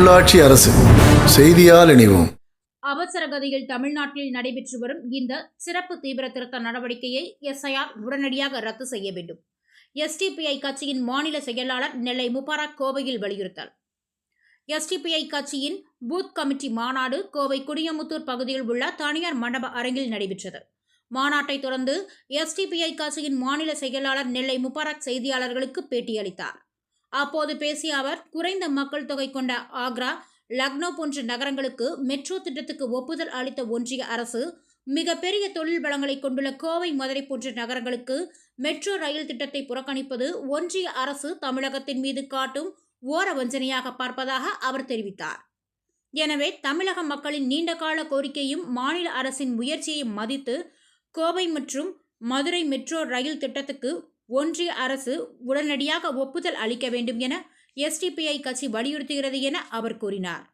உள்ளாட்சி அரசு. செய்தியால் இணைவோம். அவசர கதியில் தமிழ்நாட்டில் நடைபெற்று வரும் இந்த சிறப்பு தீவிர திருத்த நடவடிக்கையை எஸ்ஐஆர் உடனடியாக ரத்து செய்ய வேண்டும். எஸ்டிபிஐ கட்சியின் மாநில செயலாளர் நெல்லை முபாரக் கோவையில் வலியுறுத்தல். எஸ்டிபிஐ கட்சியின் பூத் கமிட்டி மாநாடு கோவை குடியமுத்தூர் பகுதியில் உள்ள தனியார் மண்டப அரங்கில் நடைபெற்றது. மாநாட்டை தொடர்ந்து எஸ்டிபிஐ கட்சியின் மாநில செயலாளர் நெல்லை முபாரக் செய்தியாளர்களுக்கு பேட்டியளித்தார். அப்போது பேசிய அவர் குறைந்த மக்கள் தொகை கொண்ட ஆக்ரா லக்னோ போன்ற நகரங்களுக்கு மெட்ரோ திட்டத்துக்கு ஒப்புதல் அளித்த ஒன்றிய அரசு மிகப்பெரிய தொழில் வளங்களை கொண்டுள்ள கோவை மதுரை போன்ற நகரங்களுக்கு மெட்ரோ ரயில் திட்டத்தை புறக்கணிப்பது ஒன்றிய அரசு தமிழகத்தின் மீது காட்டும் ஓர வஞ்சனையாக பார்ப்பதாக அவர் தெரிவித்தார். எனவே தமிழக மக்களின் நீண்டகால கோரிக்கையும் மாநில அரசின் முயற்சியையும் மதித்து கோவை மற்றும் மதுரை மெட்ரோ ரயில் திட்டத்துக்கு ஒன்றிய அரசு உடனடியாக ஒப்புதல் அளிக்க வேண்டும் என எஸ்டிபிஐ கட்சி வலியுறுத்துகிறது என அவர் கூறினார்.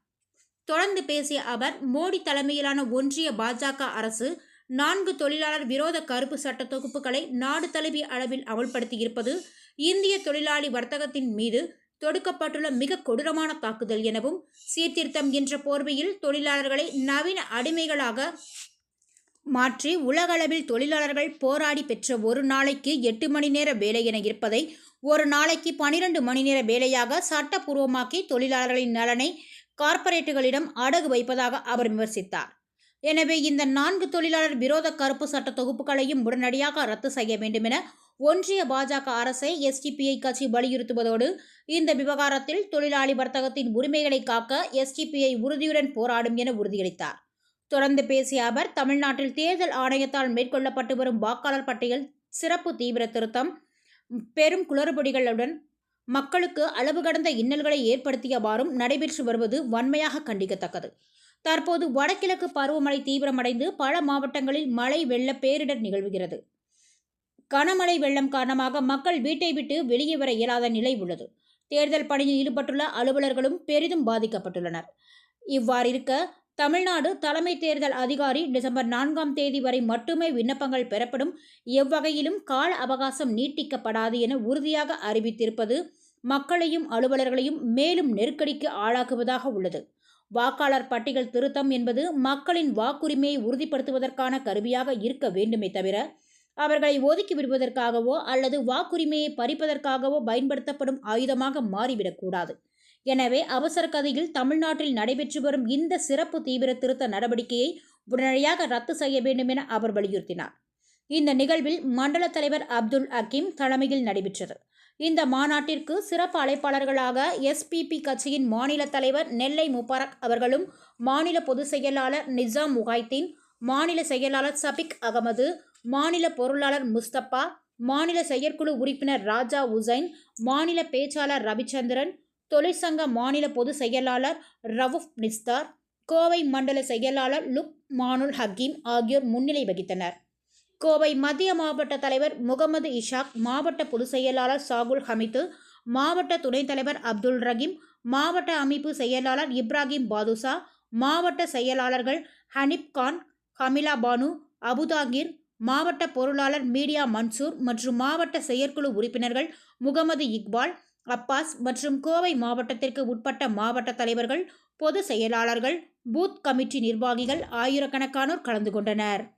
தொடர்ந்து பேசிய அவர் மோடி தலைமையிலான ஒன்றிய பாஜக அரசு நான்கு தொழிலாளர் விரோத கருப்பு சட்ட தொகுப்புகளை நாடு தழுவிய அளவில் அமல்படுத்தியிருப்பது இந்திய தொழிலாளி வர்த்தகத்தின் மீது தொடுக்கப்பட்டுள்ள மிக கொடூரமான தாக்குதல் எனவும் சீர்திருத்தம் என்ற போர்வையில் தொழிலாளர்களை நவீன அடிமைகளாக மாற்றி உலகளவில் தொழிலாளர்கள் போராடி பெற்ற ஒரு நாளைக்கு எட்டு மணி நேர வேலை என இருப்பதை ஒரு நாளைக்கு பனிரெண்டு மணி நேர வேலையாக சட்டப்பூர்வமாக்கி தொழிலாளர்களின் நலனை கார்ப்பரேட்டுகளிடம் அடகு வைப்பதாக அவர் விமர்சித்தார். எனவே இந்த நான்கு தொழிலாளர் விரோத கருப்பு சட்ட தொகுப்புகளையும் உடனடியாக ரத்து செய்ய வேண்டும் என ஒன்றிய பாஜக அரசை எஸ்டிபிஐ கட்சி வலியுறுத்துவதோடு இந்த விவகாரத்தில் தொழிலாளி வர்த்தகத்தின் உரிமைகளை காக்க எஸ்டிபிஐ உறுதியுடன் போராடும் என உறுதியளித்தார். தொடர்ந்து பேசிய அவர் தமிழ்நாட்டில் தேர்தல் ஆணையத்தால் மேற்கொள்ளப்பட்டு வரும் வாக்காளர் பட்டியல் சிறப்பு தீவிர திருத்தம் பெரும் குளறுபடிகளுடன் மக்களுக்கு அளவு கடந்த இன்னல்களை ஏற்படுத்தியவாறும் நடைபெற்று வருவது வன்மையாக கண்டிக்கத்தக்கது. தற்போது வடகிழக்கு பருவமழை தீவிரமடைந்து பல மாவட்டங்களில் மழை வெள்ள பேரிடர் நிகழ்வுகிறது. கனமழை வெள்ளம் காரணமாக மக்கள் வீட்டை விட்டு வெளியே வர இயலாத நிலை உள்ளது. தேர்தல் பணியில் ஈடுபட்டுள்ள அலுவலர்களும் பெரிதும் பாதிக்கப்பட்டுள்ளனர். இவ்வாறு இருக்க தமிழ்நாடு தலைமை தேர்தல் அதிகாரி டிசம்பர் நான்காம் தேதி வரை மட்டுமே விண்ணப்பங்கள் பெறப்படும். எவ்வகையிலும் கால அவகாசம் நீட்டிக்கப்படாது என உறுதியாக அறிவித்திருப்பது மக்களையும் அலுவலர்களையும் மேலும் நெருக்கடிக்கு ஆளாக்குவதாக உள்ளது. வாக்காளர் பட்டியல் திருத்தம் என்பது மக்களின் வாக்குரிமையை உறுதிப்படுத்துவதற்கான கருவியாக இருக்க வேண்டுமே தவிர அவர்களை ஒதுக்கி விடுவதற்காகவோ அல்லது வாக்குரிமையை பறிப்பதற்காகவோ பயன்படுத்தப்படும் ஆயுதமாக மாறிவிடக்கூடாது எனவே அவசர கதையில் தமிழ்நாட்டில் நடைபெற்று வரும் இந்த சிறப்பு தீவிர திருத்த நடவடிக்கையை உடனடியாக ரத்து செய்ய வேண்டும் என அவர் வலியுறுத்தினார். இந்த நிகழ்வில் மண்டல தலைவர் அப்துல் அக்கீம் தலைமையில் நடைபெற்றது. இந்த மாநாட்டிற்கு சிறப்பு அழைப்பாளர்களாக எஸ்பிபி கட்சியின் மாநில தலைவர் நெல்லை முபாரக் அவர்களும் மாநில பொதுச் செயலாளர் நிசாம் முகாய்தீன் மாநில செயலாளர் சபிக் அகமது மாநில பொருளாளர் முஸ்தபா மாநில செயற்குழு உறுப்பினர் ராஜா உசைன் மாநில பேச்சாளர் ரவிச்சந்திரன் தொழிற்சங்க மாநில பொதுச் செயலாளர் ரவுஃப் நிஸ்தார் கோவை மண்டல செயலாளர் லுக் மானுல் ஹக்கீம் ஆகியோர் முன்னிலை வகித்தனர். கோவை மத்திய மாவட்ட தலைவர் முகமது இஷாக் மாவட்ட பொதுச் செயலாளர் சாகுல் ஹமிது மாவட்ட துணைத் தலைவர் அப்துல் ரஹீம் மாவட்ட அமைப்பு செயலாளர் இப்ராஹிம் பாதுசா மாவட்ட செயலாளர்கள் ஹனிப் கான் ஹமிலா பானு அபுதாகிர் மாவட்ட பொருளாளர் மீடியா மன்சூர் மற்றும் மாவட்ட செயற்குழு உறுப்பினர்கள் முகமது இக்பால் அப்பாஸ் மற்றும் கோவை மாவட்டத்திற்கு உட்பட்ட மாவட்ட தலைவர்கள் பொது செயலாளர்கள் பூத் கமிட்டி நிர்வாகிகள் ஆயிரக்கணக்கானோர் கலந்து கொண்டனர்.